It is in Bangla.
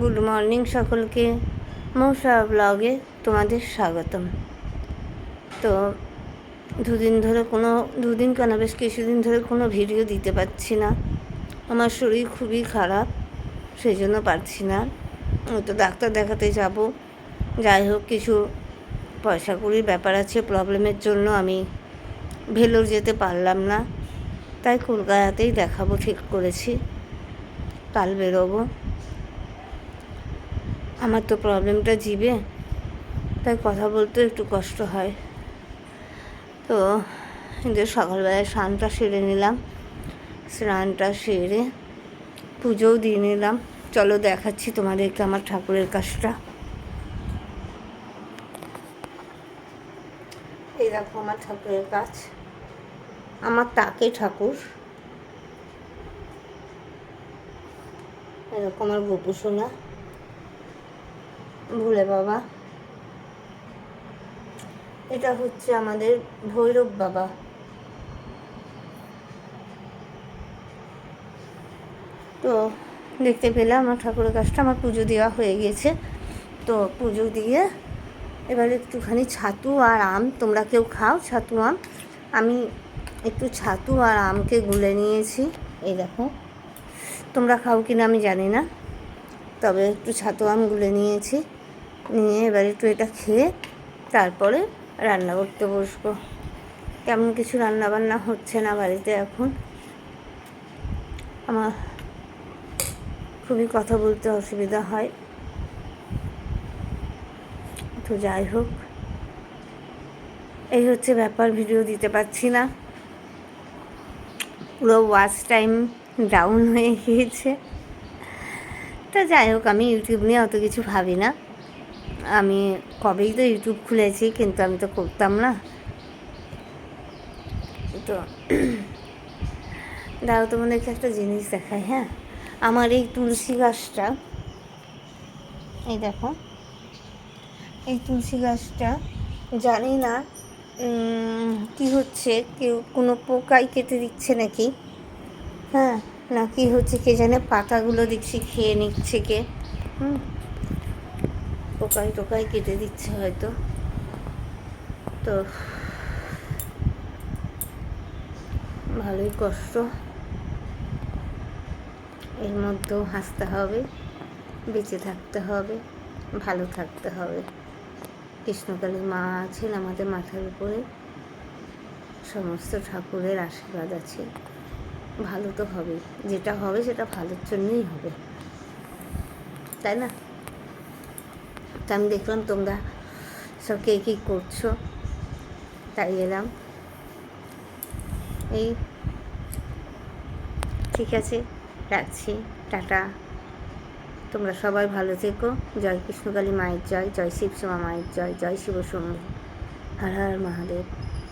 গুড মর্নিং সকলকে। মৌসা ব্লগে তোমাদের স্বাগতম। তো, দুদিন ধরে কোনো, দুদিন কেন, বেশ কিছুদিন ধরে কোনো ভিডিও দিতে পারছি না। আমার শরীর খুবই খারাপ সেই জন্য পারছি না। তো ডাক্তার দেখাতে যাব। যাই হোক, কিছু পয়সা কড়ির ব্যাপার আছে, প্রবলেমের জন্য আমি ভেলোর যেতে পারলাম না। তাই কলকাতাতেই দেখাবো, ঠিক করেছি। কাল বেরোবো। আমার তো প্রবলেমটা জিবে। তাই কথা বলতে একটু কষ্ট হয়। তো যে সকালবেলায় স্নানটা সেরে নিলাম। স্নানটা সেরে পুজোও দিয়ে নিলাম। চলো দেখাচ্ছি তোমাদেরকে আমার ঠাকুরের কাজটা। এই দেখো আমার ঠাকুরের কাজ। আমার তাকে ঠাকুর। এরকম আমার গোপু সোনা ভুলে, বাবা। এটা হচ্ছে আমাদের ভৈরব বাবা। তো দেখতে পেলাম আমার ঠাকুরের কাজটা, আমার পুজো দেওয়া হয়ে গেছে। তো পুজো দিয়ে এবার একটুখানি ছাতু আর আম, তোমরা কেউ খাও ছাতু আম? আমি একটু ছাতু আর আমকে গুলে নিয়েছি, এই দেখো। তোমরা খাও কিনা আমি জানি না, তবে একটু ছাতু আম গুলে নিয়েছি। নিয়ে এবার একটু এটা খেয়ে তারপরে রান্না করতে বসবো। তেমন কিছু রান্না বান্না হচ্ছে না বাড়িতে এখন। আমার খুবই কথা বলতে অসুবিধা হয়। তো যাই হোক, এই হচ্ছে ব্যাপার, ভিডিও দিতে পারছি না। পুরো ওয়াচ টাইম ডাউন হয়ে গিয়েছে। তা যাই হোক, আমি ইউটিউব নিয়ে অত কিছু ভাবি না। আমি কবেই তো ইউটিউব খুলেছি, কিন্তু আমি তো করতাম না। তো দাও তোমাদেরকে একটা জিনিস দেখাই হ্যাঁ? আমার এই তুলসী গাছটা, এই দেখো, এই তুলসী গাছটা জানি না কি হচ্ছে, কেউ কোনো পোকাই কেটে দিচ্ছে নাকি? হ্যাঁ নাকি হচ্ছে কে জানে, পাতাগুলো দেখছি, খেয়ে নিচ্ছে কে? হুম? পোকায় টোকায় কেটে দিচ্ছে হয়তো। তো ভালোই কষ্ট। এর মধ্যেও হাসতে হবে, বেঁচে থাকতে হবে, ভালো থাকতে হবে। কৃষ্ণকালী মা আছেন আমাদের মাথার উপরে। সমস্ত ঠাকুরের আশীর্বাদ আছে। ভালো তো হবে যেটা হবে সেটা ভালোর জন্যই হবে। তাই না? তা আমি দেখলাম তোমরা সব কে কী করছ। তাই এলাম। এই, ঠিক আছে, রাখছি, টাটা। তোমরা সবাই ভালো থেকো। জয় কৃষ্ণকালী মায়ের জয় জয় শিবসোমা মায়ের জয় জয় শিব শম্ভু হর হর মহাদেব।